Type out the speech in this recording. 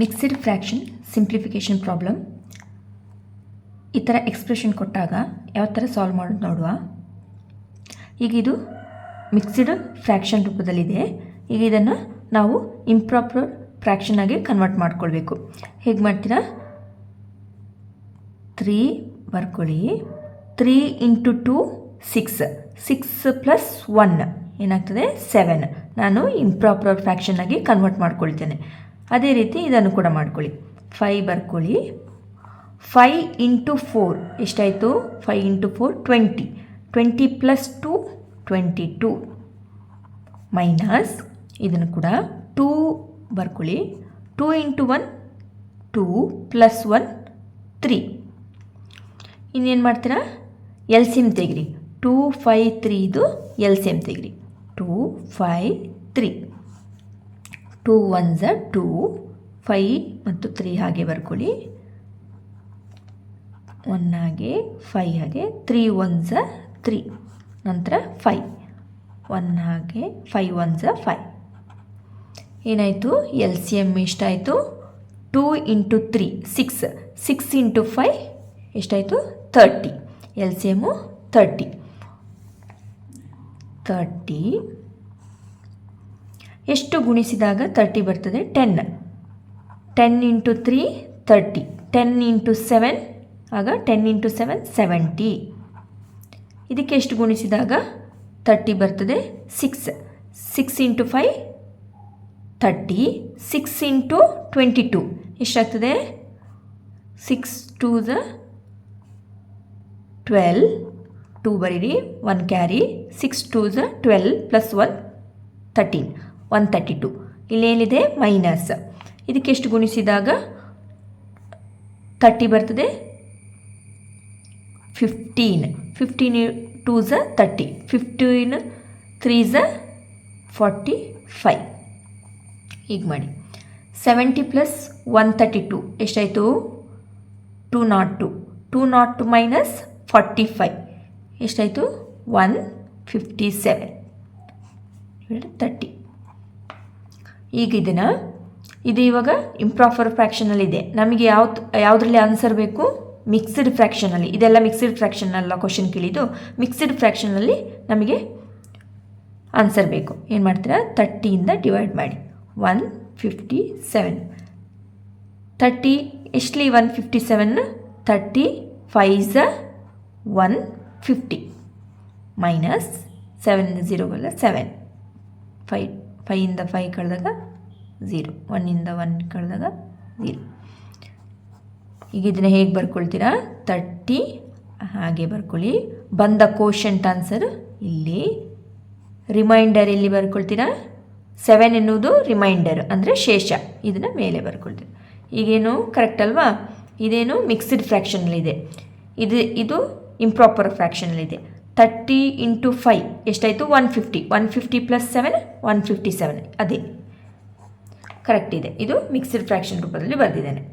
Mixed fraction simplification problem ಈ ಥರ expression ಕೊಟ್ಟಾಗ ಯಾವ ಥರ ಸಾಲ್ವ್ ಮಾಡೋದು ನೋಡುವ. ಈಗ ಇದು ಮಿಕ್ಸಿಡ್ ಫ್ರ್ಯಾಕ್ಷನ್ ರೂಪದಲ್ಲಿದೆ. ಈಗ ಇದನ್ನು ನಾವು ಇಂಪ್ರಾಪರ್ ಫ್ರ್ಯಾಕ್ಷನ್ ಆಗಿ ಕನ್ವರ್ಟ್ ಮಾಡ್ಕೊಳ್ಬೇಕು. ಹೇಗೆ ಮಾಡ್ತೀರಾ? ತ್ರೀ ಬರ್ಕೊಳ್ಳಿ. Three into two six six plus one ಏನಾಗ್ತದೆ? ಸೆವೆನ್ ನಾನು ಇಂಪ್ರಾಪರ್ ಫ್ರ್ಯಾಕ್ಷನ್ ಆಗಿ ಕನ್ವರ್ಟ್ ಮಾಡ್ಕೊಳ್ತೇನೆ. ಅದೇ ರೀತಿ ಇದನ್ನು ಕೂಡ ಮಾಡ್ಕೊಳ್ಳಿ. ಫೈ ಬರ್ಕೊಳ್ಳಿ. ಫೈ ಇಂಟು ಫೋರ್ ಎಷ್ಟಾಯಿತು? Five into four twenty twenty plus two twenty two minus ಇದನ್ನು ಕೂಡ ಟೂ ಬರ್ಕೊಳ್ಳಿ. Two into one two plus one three ಇನ್ನೇನು ಮಾಡ್ತೀರಾ? ಎಲ್ ಸಿಮ್ ತೆಗಿರಿ. ಟೂ ಫೈ ತ್ರೀ ಇದು ಎಲ್ ಸಿ ಎಂ ತೆಗಿರಿ. Two five three two one ಝ two five ಮತ್ತು three ಹಾಗೆ ಬರ್ಕೊಳ್ಳಿ. ಒನ್ ಹಾಗೆ ಫೈ ಹಾಗೆ ತ್ರೀ ಒನ್ ಝ ತ್ರೀ ನಂತರ ಫೈ ಒನ್ ಹಾಗೆ ಫೈ ಒನ್ ಝ ಫೈ ಏನಾಯಿತು? ಎಲ್ ಸಿ ಎಂ ಎಷ್ಟಾಯಿತು? Two into three six six into five ಎಷ್ಟಾಯಿತು? Thirty L C M thirty thirty ಎಷ್ಟು ಗುಣಿಸಿದಾಗ ತರ್ಟಿ ಬರ್ತದೆ? Ten ten into three thirty ten into seven ಆಗ ಟೆನ್ ಇಂಟು ಸೆವೆನ್ ಸೆವೆಂಟಿ ಇದಕ್ಕೆ ಎಷ್ಟು ಗುಣಿಸಿದಾಗ ತರ್ಟಿ ಬರ್ತದೆ? Six six into five thirty six into twenty two ಎಷ್ಟಾಗ್ತದೆ? Six two the twelve two ಬರೀರಿ one carry six two the twelve plus one thirteen one thirty two ಇಲ್ಲೇನಿದೆ minus ಇದಕ್ಕೆ ಎಷ್ಟು ಗುಣಿಸಿದಾಗ? Thirty ಬರ್ತದೆ. ಫಿಫ್ಟೀನ್ ಫಿಫ್ಟೀನ್ ಟೂ ಝ thirty fifteen three ಝ forty five ಹೀಗೆ ಮಾಡಿ. Seventy plus one thirty two ಎಷ್ಟಾಯಿತು? Two nought two two nought two minus forty five ಎಷ್ಟಾಯಿತು? ಒನ್ ಫಿಫ್ಟಿ ಸೆವೆನ್ ತರ್ಟಿ ಈಗ ಇದು ಇವಾಗ ಇಂಪ್ರಾಪರ್ ಫ್ರ್ಯಾಕ್ಷನಲ್ಲಿದೆ ನಮಗೆ ಯಾವ ಯಾವುದ್ರಲ್ಲಿ ಆನ್ಸರ್ ಬೇಕು? ಮಿಕ್ಸ್ಡ್ ಫ್ರ್ಯಾಕ್ಷನಲ್ಲಿ ಇದೆಲ್ಲ ಮಿಕ್ಸ್ಡ್ ಫ್ರ್ಯಾಕ್ಷನ್ ಅಲ್ಲ ಕ್ವಶನ್ ಕೇಳಿದ್ದು. ಮಿಕ್ಸ್ಡ್ ಫ್ರ್ಯಾಕ್ಷನಲ್ಲಿ ನಮಗೆ ಆನ್ಸರ್ ಬೇಕು. ಏನು ಮಾಡ್ತೀರಾ? ತರ್ಟಿಯಿಂದ ಡಿವೈಡ್ ಮಾಡಿ. ಒನ್ ಫಿಫ್ಟಿ ಸೆವೆನ್ ತರ್ಟಿ ಎಷ್ಟಲಿ ಒನ್ ಫಿಫ್ಟಿ ಸೆವೆನ್ ತರ್ಟಿ ಫೈಝ ಒನ್ ಫಿಫ್ಟಿ ಮೈನಸ್ ಸೆವೆನ್ ಝೀರೋಗಲ್ಲ ಸೆವೆನ್ ಫೈ ಫೈಯಿಂದ ಫೈ ಕಳೆದಾಗ ಝೀರೋ ಒನ್ನಿಂದ ಒನ್ ಕಳೆದಾಗ ಝೀರೋ ಈಗ ಇದನ್ನು ಹೇಗೆ ಬರ್ಕೊಳ್ತೀರಾ? ತರ್ಟಿ ಹಾಗೆ ಬರ್ಕೊಳ್ಳಿ. ಬಂದ ಕೋಶಂಟ್ ಆನ್ಸರ್ ಇಲ್ಲಿ. ರಿಮೈಂಡರ್ ಇಲ್ಲಿ ಬರ್ಕೊಳ್ತೀರಾ? ಸೆವೆನ್ ಎನ್ನುವುದು ರಿಮೈಂಡರ್ ಅಂದರೆ ಶೇಷ. ಇದನ್ನು ಮೇಲೆ ಬರ್ಕೊಳ್ತೀವಿ ಈಗೇನು ಕರೆಕ್ಟ್ ಅಲ್ವಾ? ಇದೇನು ಮಿಕ್ಸ್ಡ್ ಫ್ರ್ಯಾಕ್ಷನಲ್ಲಿದೆ ಇದು. ಇದು ಇಂಪ್ರಾಪರ್ ಫ್ರ್ಯಾಕ್ಷನಲ್ಲಿದೆ ತರ್ಟಿ ಇಂಟು ಫೈ ಎಷ್ಟಾಯಿತು? One fifty one fifty plus seven one fifty seven. ಅದೇ. ಕರೆಕ್ಟ್ ಇದೆ. ಇದು ಮಿಕ್ಸಡ್ ಫ್ರ್ಯಾಕ್ಷನ್ ರೂಪದಲ್ಲಿ ಬರೆದಿದ್ದೇನೆ.